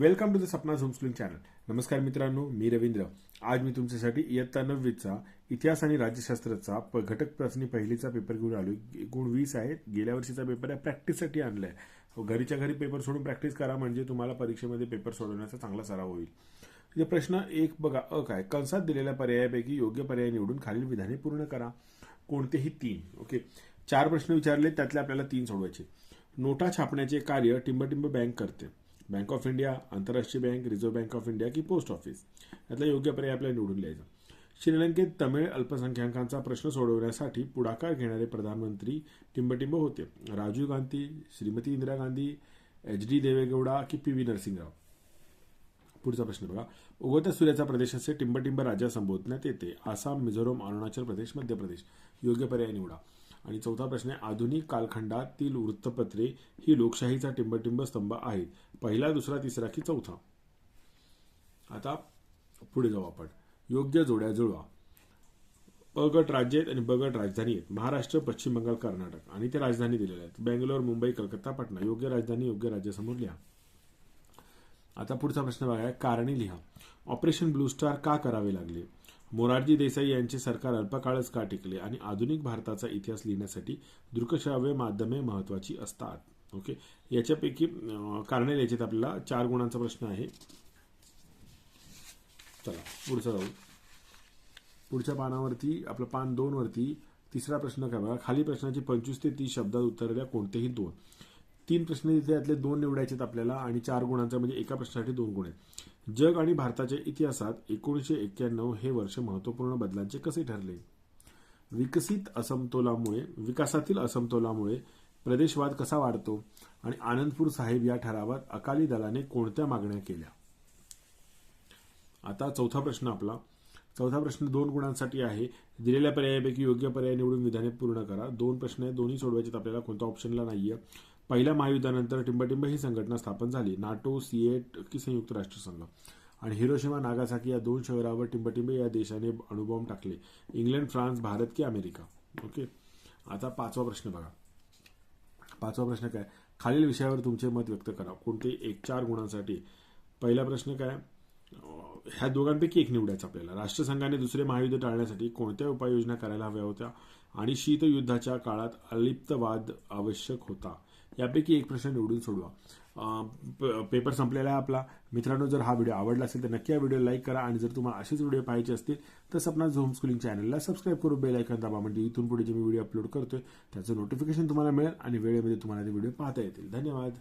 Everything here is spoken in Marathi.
Welcome to the Sapna homeschooling channel नमस्कार मित्रांनो मी रवींद्र. आज मी तुमच्यासाठी इयत्ता नववीचा इतिहास आणि राज्यशास्त्राचा प- घटक प्रश्नी पहिलीचा पेपर घेऊन आलो एकूण वीस आहेत. गेल्या वर्षीचा पेपर आहे. प्रॅक्टिससाठी आणलाय. हो, घरीच्या घरी पेपर सोडून प्रॅक्टिस करा म्हणजे तुम्हाला परीक्षेमध्ये पेपर सोडवण्याचा चांगला सराव होईल. म्हणजे प्रश्न एक बघा अ काय? कंसात दिलेल्या पर्यायापैकी योग्य पर्याय निवडून खालील विधाने पूर्ण करा. कोणतेही तीन. ओके? चार प्रश्न विचारले त्यातले आपल्याला तीन सोडवायचे. नोटा छापण्याचे कार्य टिंबटिंब बँक करते. बँक ऑफ इंडिया आंतरराष्ट्रीय bank reserve bank of India की पोस्ट ऑफिस. यातला योग्य पर्याय आपल्याला निवडून लिहायचा श्रीलंकेत तमिळ अल्पसंख्याकांचा प्रश्न सोडवण्यासाठी पुढाकार घेणारे प्रधानमंत्री टिंबटिंब होते. राजीव गांधी श्रीमती इंदिरा गांधी एच डी देवेगौडा की पी व्ही नरसिंहराव पुढचा प्रश्न बघा. उगवत्या सूर्याचा प्रदेश असे टिंबटिंब राज्य संबोधण्यात येते. आसाम मिझोरम अरुणाचल प्रदेश मध्य प्रदेश. योग्य पर्याय निवडा. आणि चौथा प्रश्न आहे आधुनिक कालखंडातील वृत्तपत्रे ही लोकशाहीचा टिंबटिंब स्तंभ आहेत. पहिला दुसरा तिसरा की चौथा? आता पुढे जाऊ आपण. योग्य जोड्या जुळवा. ब गट राज्य आहेत आणि ब गट राजधानी आहेत. महाराष्ट्र पश्चिम बंगाल कर्नाटक. आणि ते राजधानी दिलेल्या आहेत. बेंगलोर मुंबई कलकत्ता पटना. योग्य राजधानी योग्य राज्यासमोर लिहा. आता पुढचा प्रश्न बघा. कारणे लिहा. ऑपरेशन ब्लू स्टार का करावे लागले? मोरारजी देसाई यांचे सरकार अल्पकाळच का टिकले आणि आधुनिक भारताचा इतिहास लिहिण्यासाठी दृकश्राव्य माध्यमे महत्वाची असतात. ओके? याच्यापैकी कारणे लिहायचे आपल्याला. चार गुणांचा प्रश्न आहे. चला पुढचा जाऊ. पुढच्या पानावरती आपलं पान दोन वरती तिसरा प्रश्न काय बघा? खाली प्रश्नाची पंचवीस ते तीस शब्दात उत्तर द्या कोणतेही दोन. तीन प्रश्न तिथे यातले दोन निवडायचे आहेत आपल्याला आणि चार गुणांचा म्हणजे एका प्रश्नासाठी दोन गुण आहेत. जग आणि भारताच्या इतिहासात एकोणीसशे एक्क्याण्णव हे वर्ष महत्त्वपूर्ण बदलांचे कसे ठरले? विकसित असमतोलामुळे विकासातील असमतोलामुळे प्रदेशवाद कसा वाढतो आणि आनंदपूर साहेब या ठरावात अकाली दलाने कोणत्या मागण्या केल्या? आता चौथा प्रश्न आपला. चौथा प्रश्न दोन गुणांसाठी आहे. दिलेल्या पर्यायापैकी योग्य पर्याय निवडून विधाने पूर्ण करा. दोन प्रश्न आहेत. दोन्ही सोडवायचे आपल्याला कोणत्या ऑप्शनला नाहीये. पहिल्या महायुद्धानंतर टिंबटिंब ही संघटना स्थापन झाली. नाटो सिएट की संयुक्त राष्ट्रसंघ. आणि हिरोशिमा नागासाकी या दोन शहरावर टिंबटिंब या देशाने अणुबॉम्ब टाकले. इंग्लंड फ्रान्स भारत की अमेरिका. ओके? आता पाचवा प्रश्न बघा. पाचवा प्रश्न काय? खालील विषयावर तुमचे मत व्यक्त करा. कोणते एक चार गुणांसाठी? पहिला प्रश्न काय? ह्या दोघांपैकी एक निवडायचा आपल्याला. राष्ट्रसंघाने दुसरे महायुद्ध टाळण्यासाठी कोणत्या उपाययोजना करायला हव्या होत्या? आणि शीतयुद्धाच्या काळात अलिप्तवाद आवश्यक होता. यापैकी एक प्रश्न निवडून सोडवा. प- पेपर संपलेला आहे आपला. मित्रांनो जर हा व्हिडिओ आवडला असेल तर नक्की हा व्हिडिओ लाईक करा आणि जर तुम्हाला असेच व्हिडिओ पाहिजे असतील तर सपना होम स्कूलिंग चॅनलला सबस्क्राईब करून बेल ऐकन दाबा. म्हणजे इथून पुढे जे मी व्हिडिओ अपलोड करतोय त्याचं नोटिफिकेशन तुम्हाला मिळेल आणि वेळेमध्ये तुम्हाला ते व्हिडिओ पाहता येतील. धन्यवाद.